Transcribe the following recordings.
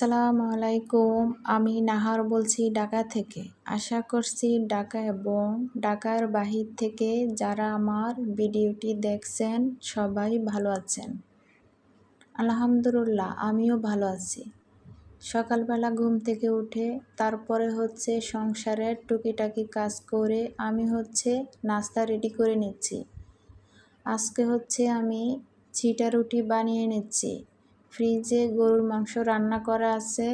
আসসালামু আলাইকুম আমি নাহার বলছি ঢাকা থেকে। আশা করছি ঢাকা এবং ঢাকার বাহির থেকে যারা আমার ভিডিওটি দেখছেন, সবাই ভালো আছেন। আলহামদুলিল্লাহ, আমিও ভালো আছি। সকালবেলা ঘুম থেকে উঠে তারপরে হচ্ছে সংসারের টুকিটাকি কাজ করে আমি হচ্ছে নাস্তা রেডি করে নিচ্ছি। আজকে হচ্ছে আমি চিটা রুটি বানিয়ে নিচ্ছি। ফ্রিজে গরুর মাংস রান্না করা আছে।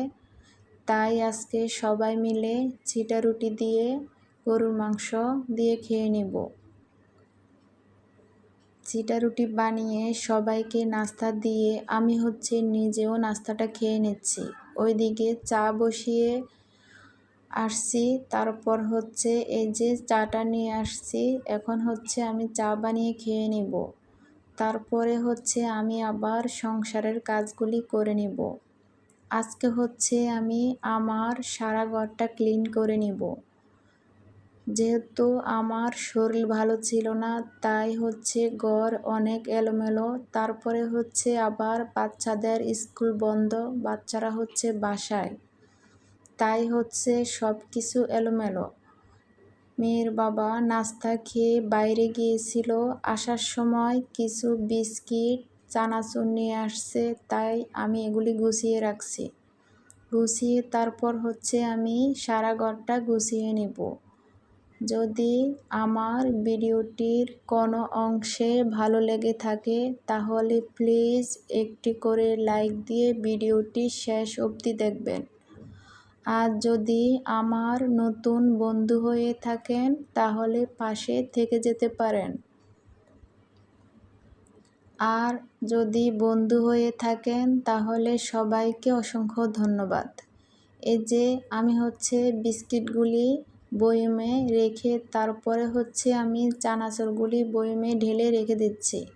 তাই আজকে সবাই মিলে ছিটা রুটি দিয়ে গরুর মাংস দিয়ে খেয়ে নিব। ছিটা রুটি বানিয়ে সবাইকে নাস্তা দিয়ে আমি হচ্ছে নিজেও নাস্তাটা খেয়ে নিচ্ছি। ওইদিকে চা বসিয়ে আসছি, তারপর হচ্ছে এই যে চাটা নিয়ে আসছি, এখন হচ্ছে আমি চা বানিয়ে খেয়ে নিব। তারপরে হচ্ছে আমি আবার সংসারের কাজগুলি করে নিব। আজকে হচ্ছে আমি আমার সারা ঘরটা ক্লিন করে নিব। যেহেতু আমার শরীর ভালো ছিল না, তাই হচ্ছে ঘর অনেক এলোমেলো। তারপরে হচ্ছে আবার বাচ্চাদের স্কুল বন্ধ, বাচ্চারা হচ্ছে বাসায়। তাই হচ্ছে সব কিছু এলোমেলো। মেয়ের বাবা নাস্তা খেয়ে বাইরে গিয়েছিল। আসার সময় কিছু বিস্কিট, চানাচুর নিয়ে আসছে, তাই আমি এগুলি গুছিয়ে রাখছি। গুছিয়ে তারপর হচ্ছে আমি সারা ঘরটা গুছিয়ে নেব। যদি আমার ভিডিওটির কোনো অংশে ভালো লেগে থাকে, তাহলে প্লিজ একটি করে লাইক দিয়ে ভিডিওটি শেষ অবধি দেখবেন। আর যদি আমার নতুন বন্ধু হয়ে থাকেন, তাহলে পাশে থেকে যেতে পারেন। আর যদি বন্ধু হয়ে থাকেন, তাহলে সবাইকে অসংখ্য ধন্যবাদ। এই যে আমি হচ্ছে বিস্কিটগুলি বয়মে রেখে, তারপরে হচ্ছে আমি চানাচুরগুলি বয়মে ঢেলে রেখে দিচ্ছি।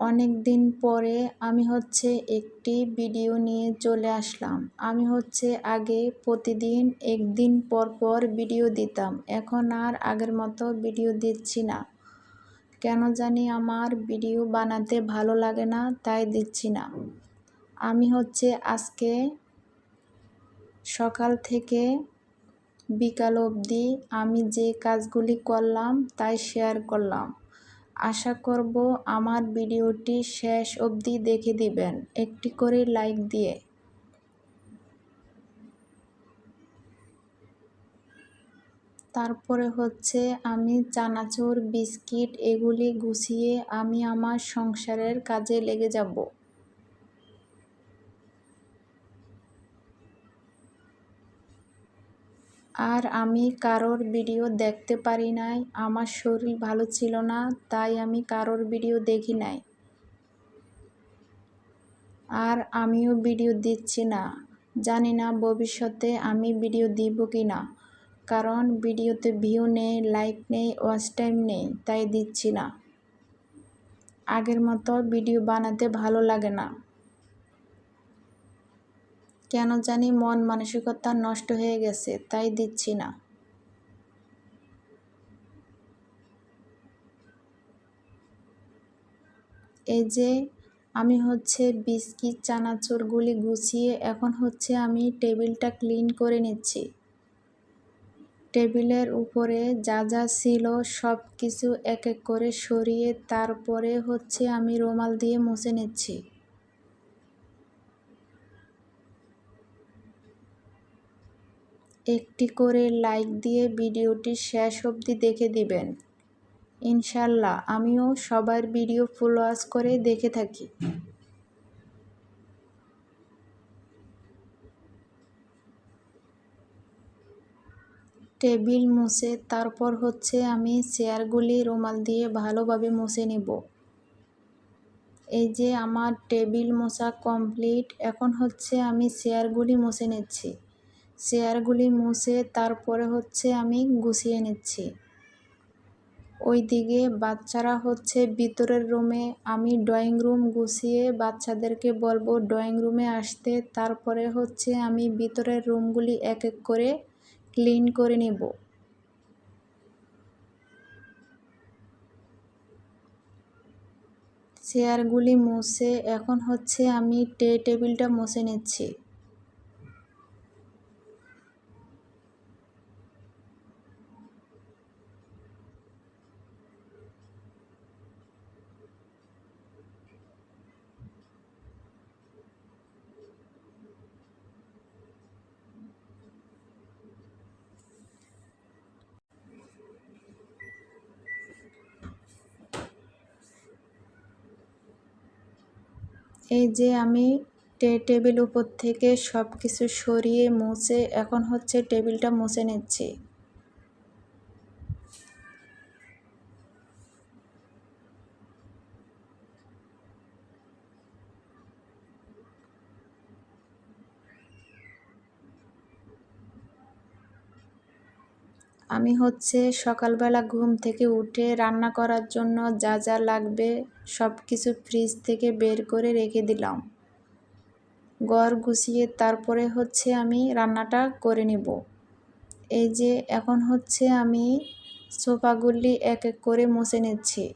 অনেক দিন পরে আমি হচ্ছে একটি ভিডিও নিয়ে চলে আসলাম। আমি হচ্ছে আগে প্রতিদিন একদিন পর পর ভিডিও দিতাম। এখন আর আগের মতো ভিডিও দিচ্ছি না। কেন জানি আমার ভিডিও বানাতে ভালো লাগে না, তাই দিচ্ছি না। আমি হচ্ছে আজকে সকাল থেকে বিকাল অবধি আমি যে কাজগুলি করলাম, তাই শেয়ার করলাম। আশা করব আমার ভিডিওটি শেষ অবধি দেখে দিবেন। একটি করে লাইক দিয়ে। তারপরে হচ্ছে আমি চানাচুর, বিস্কিট এগুলি গুছিয়ে আমি আমার সংসারের কাজে লেগে যাব। আর আমি কারোর ভিডিও দেখতে পারি নাই। আমার শরীর ভালো ছিল না, তাই আমি কারোর ভিডিও দেখি নাই। আর আমিও ভিডিও দিচ্ছি না। জানি না ভবিষ্যতে আমি ভিডিও দিব কি না। কারণ ভিডিওতে ভিউ নেই, লাইক নেই, ওয়াচ টাইম নেই, তাই দিচ্ছি না। আগের মতো ভিডিও বানাতে ভালো লাগে না। কেন জানি মন মানসিকতা নষ্ট হয়ে গেছে, তাই দিচ্ছি না। এই যে আমি হচ্ছে বিস্কিট, চানাচুরগুলি গুছিয়ে এখন হচ্ছে আমি টেবিলটা ক্লিন করে নিচ্ছি। টেবিলের উপরে যা যা ছিল সব কিছু এক এক করে সরিয়ে তারপরে হচ্ছে আমি রুমাল দিয়ে মুছে নিচ্ছি। একটি করে লাইক দিয়ে ভিডিওটি শেষ অবধি দেখে দিবেন। ইনশাল্লাহ, আমিও সবার ভিডিও ফুল ওয়াচ করে দেখে থাকি। টেবিল মুছে, তারপর হচ্ছে আমি চেয়ারগুলি রুমাল দিয়ে ভালোভাবে মুছে নেব। এই যে আমার টেবিল মোছা কমপ্লিট, এখন হচ্ছে আমি চেয়ারগুলি মুছে নিচ্ছি। চেয়ারগুলি মুছে তারপরে হচ্ছে আমি গুছিয়ে নিচ্ছি। ওইদিকে বাচ্চারা হচ্ছে ভিতরের রুমে, আমি ড্রয়িং রুম গুছিয়ে বাচ্চাদেরকে বলব ড্রয়িং রুমে আসতে, তারপরে হচ্ছে আমি ভিতরের রুমগুলি এক এক করে ক্লিন করে নেব। চেয়ারগুলি মুছে, এখন হচ্ছে আমি টে টেবিলটা মুছে নিচ্ছি। এই যে আমি টেবিল উপর থেকে সব কিছু সরিয়ে মুছে, এখন হচ্ছে টেবিলটা মুছে নিচ্ছি। আমি হচ্ছে সকালবেলা ঘুম থেকে উঠে রান্না করার জন্য যা যা লাগবে সব কিছু ফ্রিজ থেকে বের করে রেখে দিলাম। ঘর গুছিয়ে তারপরে হচ্ছে আমি রান্নাটা করে নেব। এই যে এখন হচ্ছে আমি সোফাগুলি এক এক করে মুছে নিচ্ছি।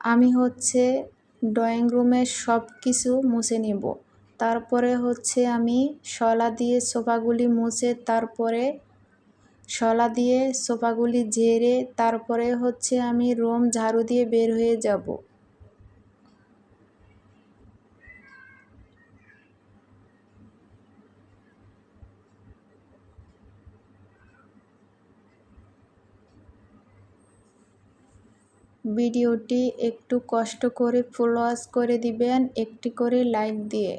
আমি হচ্ছে ড্রয়িং রুমের সব কিছু মুছে নেব। তারপরে হচ্ছে আমি শলা দিয়ে সোফাগুলি মুছে তারপরে শলা দিয়ে সোফাগুলি ঝেড়ে তারপরে হচ্ছে আমি রুম ঝাড়ু দিয়ে বের হয়ে যাব। ভিডিওটি একটু কষ্ট করে ফলোয়াস করে দিবেন, একটি করে লাইক দিয়ে।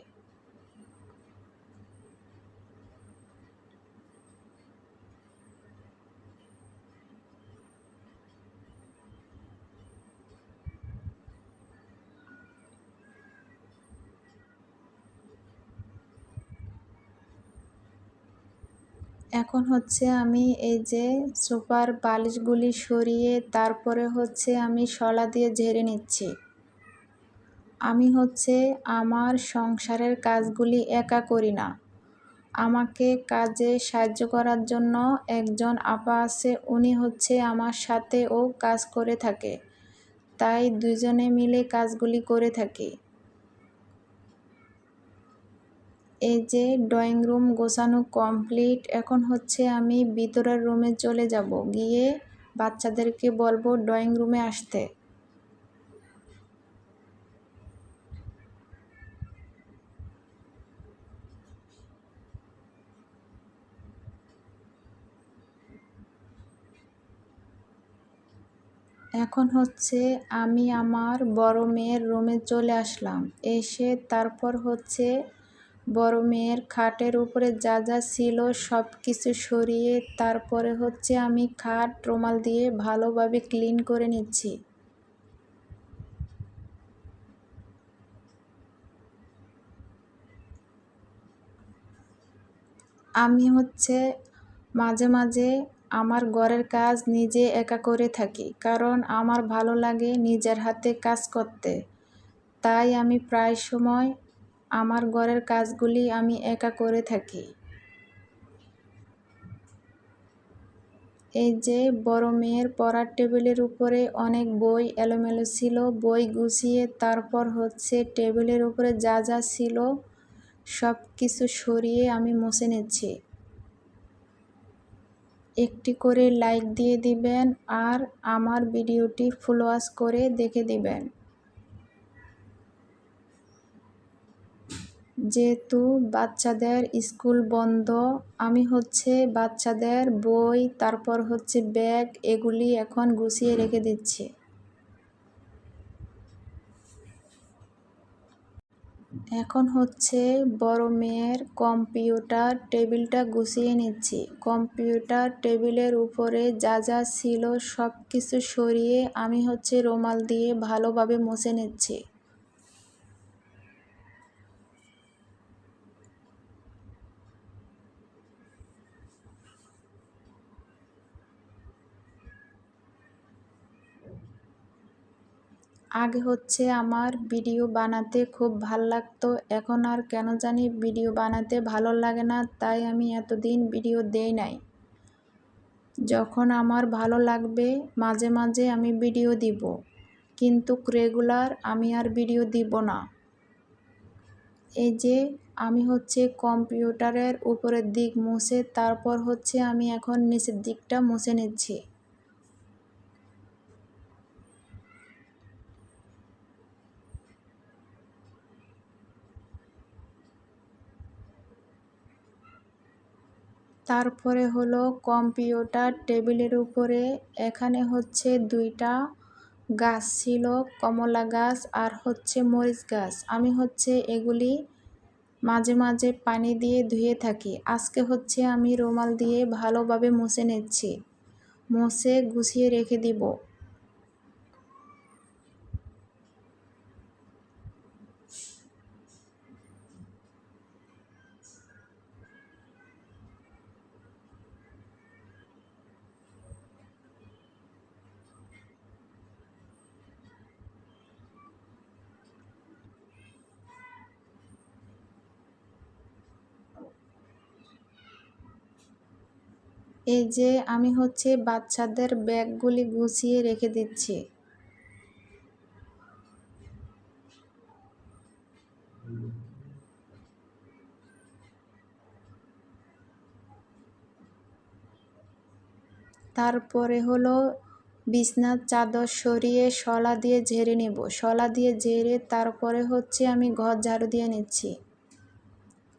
এখন হচ্ছে আমি এই যে সোফার বালিশগুলি সরিয়ে তারপরে হচ্ছে আমি শলা দিয়ে ঝেড়ে নিচ্ছি। আমি হচ্ছে আমার সংসারের কাজগুলি একা করি না। আমাকে কাজে সাহায্য করার জন্য একজন আপা আছে, উনি হচ্ছে আমার সাথে ও কাজ করে থাকে। তাই দুজনে মিলে কাজগুলি করে থাকি। এই যে ড্রয়িং রুম গোছানো কমপ্লিট, এখন হচ্ছে আমি ভিতরের রুমে চলে যাব। গিয়ে বাচ্চাদেরকে বলব ড্রয়িং রুমে আসতে। এখন হচ্ছে আমি আমার বড় মেয়ের রুমে চলে আসলাম। এসে তারপর হচ্ছে বড় মেয়ের খাটের উপরে যা যা ছিল সব কিছু সরিয়ে তারপরে হচ্ছে আমি খাট রুমাল দিয়ে ভালোভাবে ক্লিন করে নিচ্ছি। আমি হচ্ছে মাঝে মাঝে আমার ঘরের কাজ নিজে একা করে থাকি, কারণ আমার ভালো লাগে নিজের হাতে কাজ করতে। তাই আমি প্রায় সময় আমার ঘরের কাজগুলি আমি একা করে থাকি। এই যে বড় মেয়ের পড়ার টেবিলের উপরে অনেক বই এলোমেলো ছিল, বই গুছিয়ে তারপর হচ্ছে টেবিলের উপরে যা যা ছিল সব কিছু সরিয়ে আমি মুছে নিচ্ছি। একটি করে লাইক দিয়ে দিবেন আর আমার ভিডিওটি ফুল ওয়াশ করে দেখে দিবেন। যেহেতু বাচ্চাদের স্কুল বন্ধ, আমি হচ্ছে বাচ্চাদের বই, তারপর হচ্ছে ব্যাগ এগুলি এখন গুছিয়ে রেখে দিচ্ছি। এখন হচ্ছে বড় মেয়ের কম্পিউটার টেবিলটা গুছিয়ে নিচ্ছি। কম্পিউটার টেবিলের উপরে যা যা ছিল সব কিছু সরিয়ে আমি হচ্ছে রুমাল দিয়ে ভালোভাবে মুছে নিচ্ছি। আগে হচ্ছে আমার ভিডিও বানাতে খুব ভালো লাগতো। এখন আর কেন জানি ভিডিও বানাতে ভালো লাগে না, তাই আমি এতদিন ভিডিও দেই নাই। যখন আমার ভালো লাগবে, মাঝে মাঝে আমি ভিডিও দিব। কিন্তু রেগুলার আমি আর ভিডিও দিব না। এই যে আমি হচ্ছে কম্পিউটারের উপরের দিক মুছে, তারপর হচ্ছে আমি এখন নিচের দিকটা মুছে নিচ্ছি। তারপরে হলো কম্পিউটার টেবিলের উপরে। এখানে হচ্ছে দুইটা গাছ ছিল, কমলা গাছ আর হচ্ছে মরিচ গাছ। আমি হচ্ছে এগুলি মাঝে মাঝে পানি দিয়ে ধুয়ে থাকি। আজকে হচ্ছে আমি রুমাল দিয়ে ভালোভাবে মুছে নিচ্ছি। মুছে গুছিয়ে রেখে দিব। এই যে আমি হচ্ছে বাচ্চাদের ব্যাগগুলি গুছিয়ে রেখে দিচ্ছি। তারপরে হলো বিছনার চাদর সরিয়ে শলা দিয়ে ঝেড়ে নেব। শলা দিয়ে ঝেড়ে তারপরে হচ্ছে আমি ঘর ঝাড়ু দিয়ে নিচ্ছি।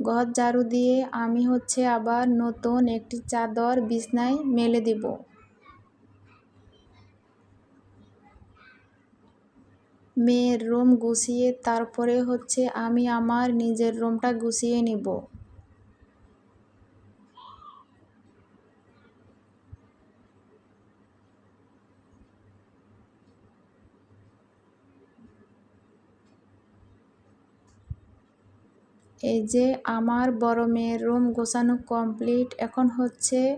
ঘর ঝাড়ু দিয়ে আমি হচ্ছে আবার নতুন একটি চাদর, বিছনায় মেলে দেব। মেয়ের রুম গুছিয়ে তারপরে হচ্ছে আমি আমার নিজের রুমটা গুছিয়ে নিব। এই যে আমার বড় মেয়ের রুম গোছানো কমপ্লিট, এখন হচ্ছে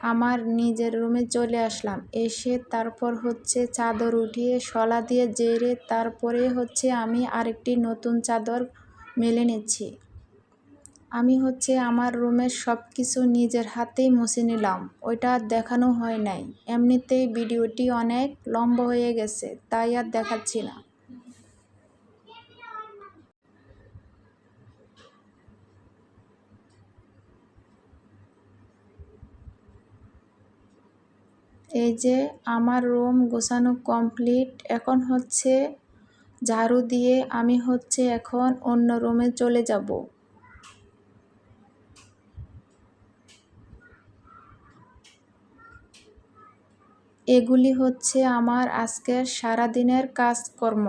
আমার নিজের রুমে চলে আসলাম। এসে তারপর হচ্ছে চাদর উঠিয়ে, শলা দিয়ে জেরে তারপরে হচ্ছে আমি আরেকটি নতুন চাদর মেলে নিচ্ছি। আমি হচ্ছে আমার রুমের সব কিছু নিজের হাতেই মুছে নিলাম। ওইটা দেখানো হয় নাই। এমনিতেই ভিডিওটি অনেক লম্বা হয়ে গেছে, তাই আর দেখাচ্ছি না। এই যে আমার রুম গোছানো কমপ্লিট, এখন হচ্ছে ঝাড়ু দিয়ে আমি হচ্ছে এখন অন্য রুমে চলে যাব। এগুলি হচ্ছে আমার আজকের সারাদিনের কাজকর্ম।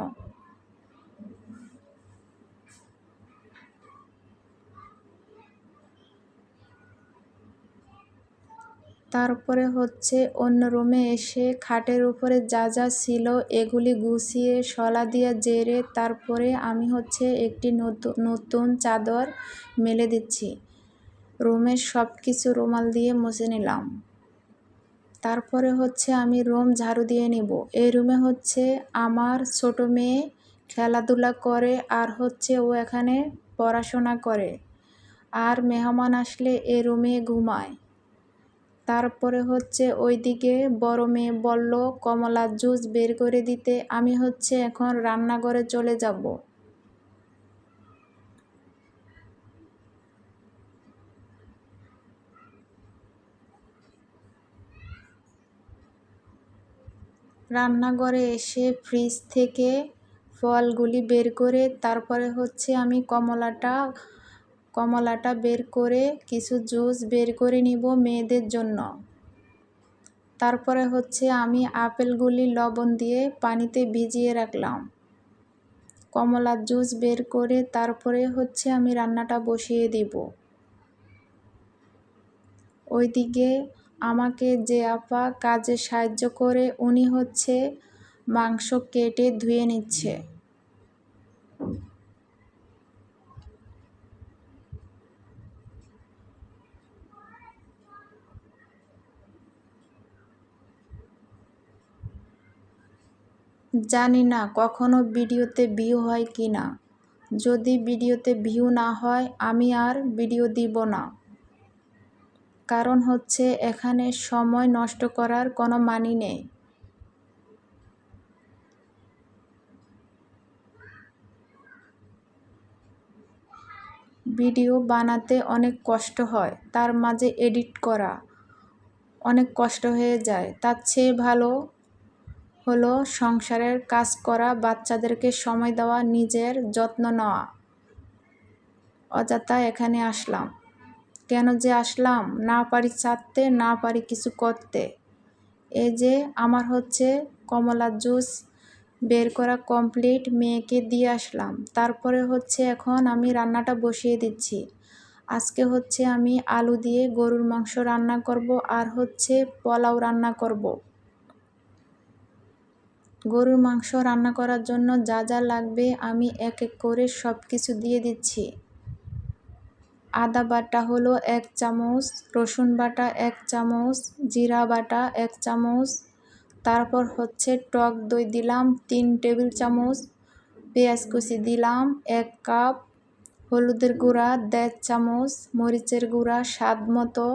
তারপরে হচ্ছে অন্য রুমে এসে খাটের উপরে যা যা ছিল এগুলি গুছিয়ে, শলা দিয়ে জেরে তারপরে আমি হচ্ছে একটি নতুন নতুন চাদর মেলে দিচ্ছি। রুমের সব কিছু রুমাল দিয়ে মুছে নিলাম। তারপরে হচ্ছে আমি রুম ঝাড়ু দিয়ে নিব। এই রুমে হচ্ছে আমার ছোট মেয়ে খেলাধুলা করে আর হচ্ছে ও এখানে পড়াশোনা করে। আর মেহমান আসলে এ রুমে ঘুমায়। তারপরে হচ্ছে ওইদিকে বড় মেয়ে বলল কমলার জুস বের করে দিতে, আমি হচ্ছে এখন রান্নাঘরে চলে যাব। রান্নাঘরে এসে ফ্রিজ থেকে ফলগুলি বের করে তারপরে হচ্ছে আমি কমলাটা কমলাটা বের করে কিছু জুস বের করে নিব মেয়েদের জন্য। তারপরে হচ্ছে আমি আপেলগুলি লবণ দিয়ে পানিতে ভিজিয়ে রাখলাম। কমলার জুস বের করে তারপরে হচ্ছে আমি রান্নাটা বসিয়ে দিব। ওইদিকে আমাকে যে আপা কাজে সাহায্য করে, উনি হচ্ছে মাংস কেটে ধুয়ে নিচ্ছে। জানি না কখনো ভিডিওতে ভিউ হয় কি না। যদি ভিডিওতে ভিউ না হয়, আমি আর ভিডিও দিব না। কারণ হচ্ছে, এখানে সময় নষ্ট করার কোনো মানি নেই। ভিডিও বানাতে অনেক কষ্ট হয়, তার মাঝে এডিট করা অনেক কষ্ট হয়ে যায়, তার চেয়ে ভালো হলো সংসারের কাজ করা, বাচ্চাদেরকে সময় দেওয়া, নিজের যত্ন নেওয়া। অযথা এখানে আসলাম। কেন যে আসলাম? না পারি চাটতে না পারি কিছু করতে। এই যে আমার হচ্ছে কমলা জুস বের করা কমপ্লিট মেয়েকে দিয়ে আসলাম। তারপরে হচ্ছে এখন আমি রান্নাটা বসিয়ে দিচ্ছি। আজকে হচ্ছে আমি আলু দিয়ে গরুর মাংস রান্না করব আর হচ্ছে পোলাও রান্না করব। গরুর মাংস রান্না করার জন্য যা যা লাগবে আমি এক এক করে সব কিছু দিয়ে দিচ্ছি। আদা বাটা হলো এক চামচ, রসুন বাটা এক চামচ, জিরা বাটা এক চামচ, তারপর হচ্ছে টক দই দিলাম তিন টেবিল চামচ, পেঁয়াজ কুচি দিলাম এক কাপ, হলুদের গুঁড়া দেড় চামচ, মরিচের গুঁড়া স্বাদ মতো,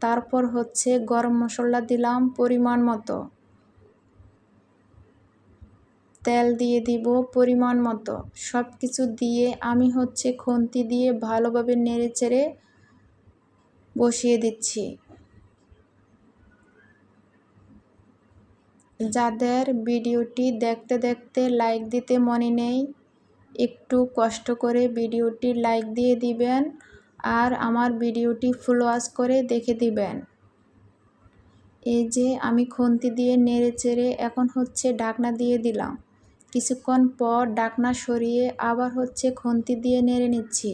তারপর হচ্ছে গরম মশলা দিলাম পরিমাণ মতো। তেল দিয়ে দিব পরিমাণ মতো। সব কিছু দিয়ে আমি হচ্ছে খুন্তি দিয়ে ভালোভাবে নেড়ে বসিয়ে দিচ্ছি। যাদের ভিডিওটি দেখতে দেখতে লাইক দিতে মনে নেই, একটু কষ্ট করে ভিডিওটি লাইক দিয়ে দিবেন আর আমার ভিডিওটি ফুল ওয়াশ করে দেখে দিবেন। এই যে আমি খুন্তি দিয়ে নেড়ে এখন হচ্ছে ঢাকনা দিয়ে দিলাম। কিছুক্ষণ পর ডাকনা সরিয়ে আবার হচ্ছে খুন্তি দিয়ে নেড়ে নিচ্ছি।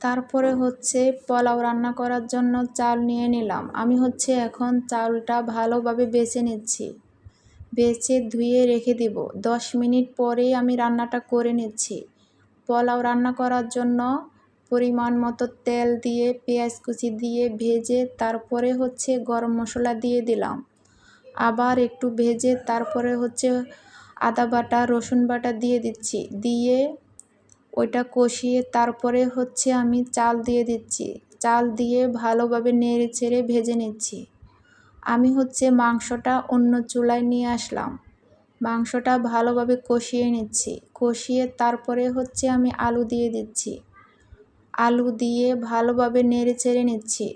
তারপরে হচ্ছে পোলাও রান্না করার জন্য চাল নিয়ে নিলাম। আমি হচ্ছে এখন চালটা ভালোভাবে বেছে নিচ্ছি। বেছে ধুয়ে রেখে দিব। দশ মিনিট পরেই আমি রান্নাটা করে নিচ্ছি। পোলাও রান্না করার জন্য পরিমাণ মতো তেল দিয়ে, পেঁয়াজ কুচি দিয়ে ভেজে তারপরে হচ্ছে গরম মশলা দিয়ে দিলাম। আবার একটু ভেজে তারপরে হচ্ছে আদা বাটা, রসুন বাটা দিয়ে দিচ্ছি। দিয়ে ওইটা কষিয়ে তারপরে হচ্ছে আমি চাল দিয়ে দিচ্ছি। চাল দিয়ে ভালোভাবে নেড়ে ছেড়ে ভেজে নিচ্ছি। আমি হচ্ছে মাংসটা অন্য চুলায় নিয়ে আসলাম। মাংসটা ভালোভাবে কষিয়ে নিচ্ছি। কষিয়ে তারপরে হচ্ছে আমি আলু দিয়ে দিচ্ছি। আলু দিয়ে ভালোভাবে নেড়ে চেড়ে নিচ্ছি।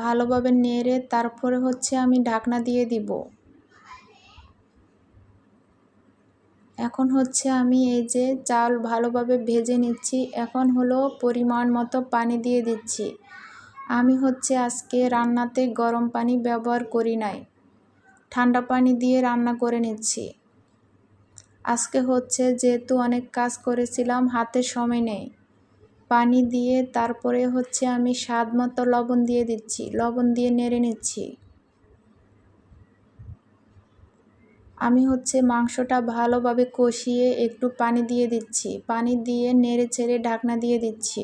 ভালোভাবে নেড়ে তারপরে হচ্ছে আমি ঢাকনা দিয়ে দিব। এখন হচ্ছে আমি এই যে চাল ভালোভাবে ভেজে নিচ্ছি। এখন হলো পরিমাণ মতো পানি দিয়ে দিচ্ছি। আমি হচ্ছে আজকে রান্নাতে গরম পানি ব্যবহার করি নাই। ঠান্ডা পানি দিয়ে রান্না করে নিচ্ছি। আজকে হচ্ছে যেহেতু অনেক কাজ করেছিলাম, হাতে সময় নেই। পানি দিয়ে তারপরে হচ্ছে আমি স্বাদ মতো লবণ দিয়ে দিচ্ছি, লবণ দিয়ে নেড়ে নিচ্ছি। আমি হচ্ছে মাংসটা ভালোভাবে কষিয়ে একটু পানি দিয়ে দিচ্ছি, পানি দিয়ে নেড়ে ছেড়ে ঢাকনা দিয়ে দিচ্ছি।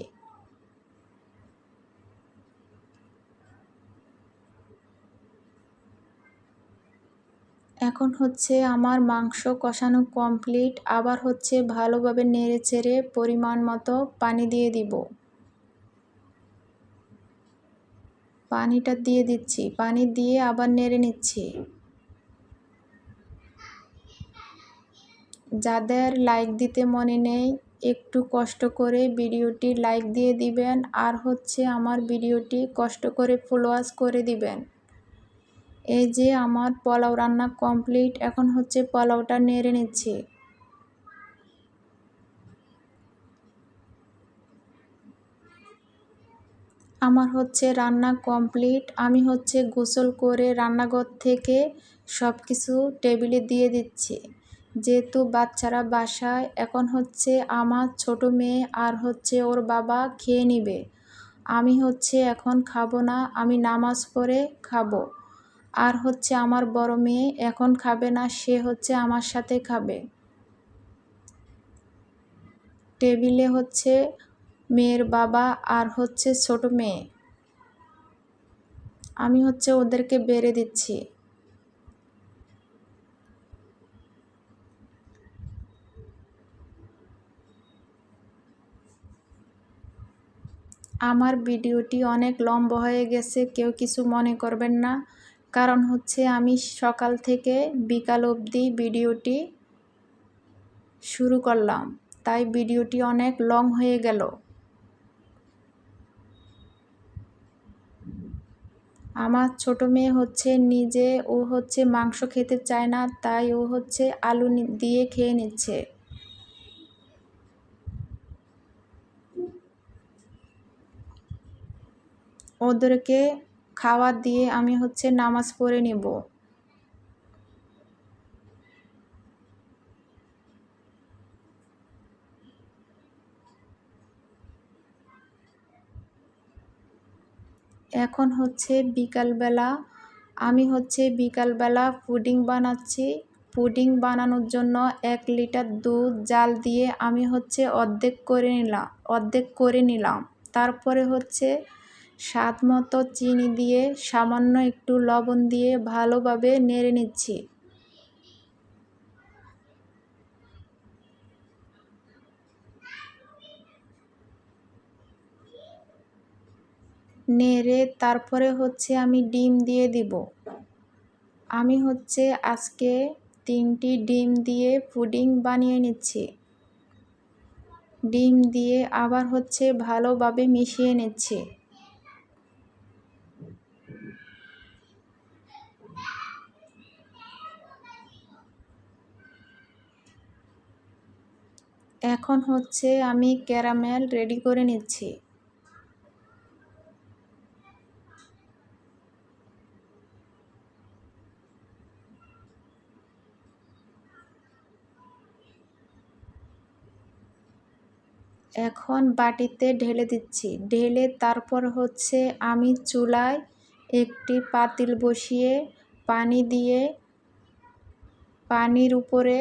এখন হচ্ছে আমার মাংস কষানো কমপ্লিট আবার হচ্ছে ভালোভাবে নেড়ে চেড়ে পরিমাণ মতো পানি দিয়ে দিব। পানিটা দিয়ে দিচ্ছি, পানি দিয়ে আবার নেড়ে নিচ্ছি। যাদের লাইক দিতে মনে নেই, একটু কষ্ট করে ভিডিওটি লাইক দিয়ে দিবেন, আর হচ্ছে আমার ভিডিওটি কষ্ট করে ফলোয়ার্স করে দিবেন। এই যে আমার পোলাও রান্না কমপ্লিট, এখন হচ্ছে পোলাওটা নেড়ে নিচ্ছে। আমার হচ্ছে রান্না কমপ্লিট, আমি হচ্ছে গোসল করে রান্নাঘর থেকে সব কিছু টেবিলে দিয়ে দিচ্ছি। যেহেতু বাচ্চারা বাসায়, এখন হচ্ছে আমার ছোট মেয়ে আর হচ্ছে ওর বাবা খেয়ে নিবে। আমি হচ্ছে এখন খাব না, আমি নামাজ পড়ে খাব। আর হচ্ছে আমার বড় মেয়ে এখন খাবে না, সে হচ্ছে আমার সাথে খাবে। টেবিলে হচ্ছে মেয়ের বাবা আর হচ্ছে ছোট মেয়ে। আমি হচ্ছে ওদেরকে বেড়ে দিচ্ছি। আমার ভিডিওটি অনেক লম্বা হয়ে গেছে, কেউ কিছু মনে করবেন না। কারণ হচ্ছে আমি সকাল থেকে বিকাল অবধি ভিডিওটি শুরু করলাম। তাই ভিডিওটি অনেক লং হয়ে গেল। আমার ছোট মেয়ে হচ্ছে নিজে, ও হচ্ছে মাংস খেতে চায় না, তাই ও হচ্ছে আলু দিয়ে খেয়ে নিচ্ছে। ওদেরকে খাবার দিয়ে আমি হচ্ছে নামাজ পড়ে নেব। এখন হচ্ছে বিকালবেলা আমি হচ্ছে বিকালবেলা পুডিং বানাচ্ছি। পুডিং বানানোর জন্য এক লিটার দুধ, জাল দিয়ে আমি হচ্ছে অর্ধেক করে নিলাম অর্ধেক করে নিলাম। তারপরে হচ্ছে স্বাদ মতো চিনি দিয়ে সামান্য একটু লবণ দিয়ে ভালোভাবে নেড়ে নিচ্ছি। নেড়ে তারপরে হচ্ছে আমি ডিম দিয়ে দিব। আমি হচ্ছে আজকে তিনটি ডিম দিয়ে পুডিং বানিয়ে নিচ্ছি। ডিম দিয়ে আবার হচ্ছে ভালোভাবে মিশিয়ে নিচ্ছি। এখন হচ্ছে আমি ক্যারামেল রেডি করে নিচ্ছি। এখন বাটিতে ঢেলে দিচ্ছি। ঢেলে তারপর হচ্ছে আমি চুলায় একটি পাতিল বসিয়ে পানি দিয়ে পানির উপরে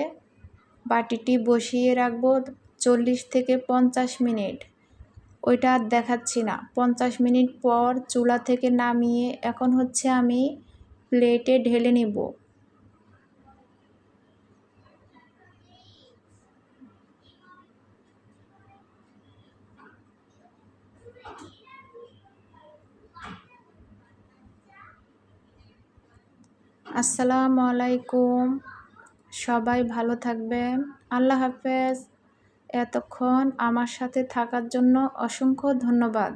বাটিটি বসিয়ে রাখব চল্লিশ থেকে পঞ্চাশ মিনিট। ওইটা আর দেখাচ্ছি না। পঞ্চাশ মিনিট পর চুলা থেকে নামিয়ে এখন হচ্ছে আমি প্লেটে ঢেলে নেব। আসসালামু আলাইকুম। সবাই ভালো থাকবেন। আল্লাহ হাফেজ। এতক্ষণ আমার সাথে থাকার জন্য অসংখ্য ধন্যবাদ।